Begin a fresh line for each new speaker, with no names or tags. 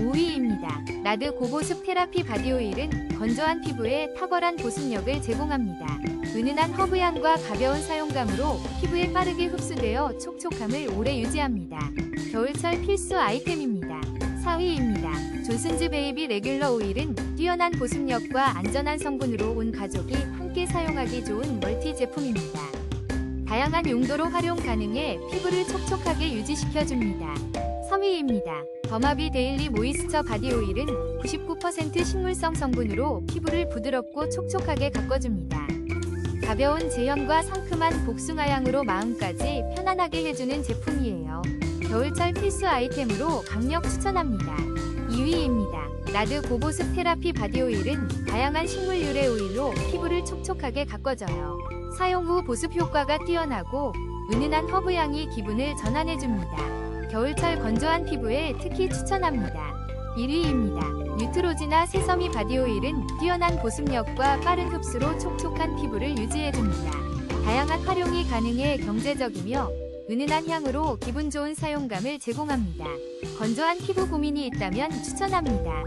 5위입니다. 나드 고보습 테라피 바디 오일은 건조한 피부에 탁월한 보습력을 제공합니다. 은은한 허브향과 가벼운 사용감으로 피부에 빠르게 흡수되어 촉촉함을 오래 유지합니다. 겨울철 필수 아이템입니다. 4위입니다. 조슨즈 베이비 레귤러 오일은 뛰어난 보습력과 안전한 성분으로 온 가족이 함께 사용하기 좋은 멀티 제품입니다. 다양한 용도로 활용 가능해 피부를 촉촉하게 유지시켜줍니다. 3위입니다. 더마비 데일리 모이스처 바디 오일은 99% 식물성 성분으로 피부를 부드럽고 촉촉하게 가꿔줍니다. 가벼운 제형과 상큼한 복숭아 향으로 마음까지 편안하게 해주는 제품이에요. 겨울철 필수 아이템으로 강력 추천합니다. 2위입니다. 나드 고보습 테라피 바디 오일은 다양한 식물 유래 오일로 피부를 촉촉하게 가꿔줘요. 사용 후 보습 효과가 뛰어나고 은은한 허브향이 기분을 전환해줍니다. 겨울철 건조한 피부에 특히 추천합니다. 1위입니다. 뉴트로지나 세서미 바디 오일은 뛰어난 보습력과 빠른 흡수로 촉촉한 피부를 유지해줍니다. 다양한 활용이 가능해 경제적이며 은은한 향으로 기분 좋은 사용감을 제공합니다. 건조한 피부 고민이 있다면 추천합니다.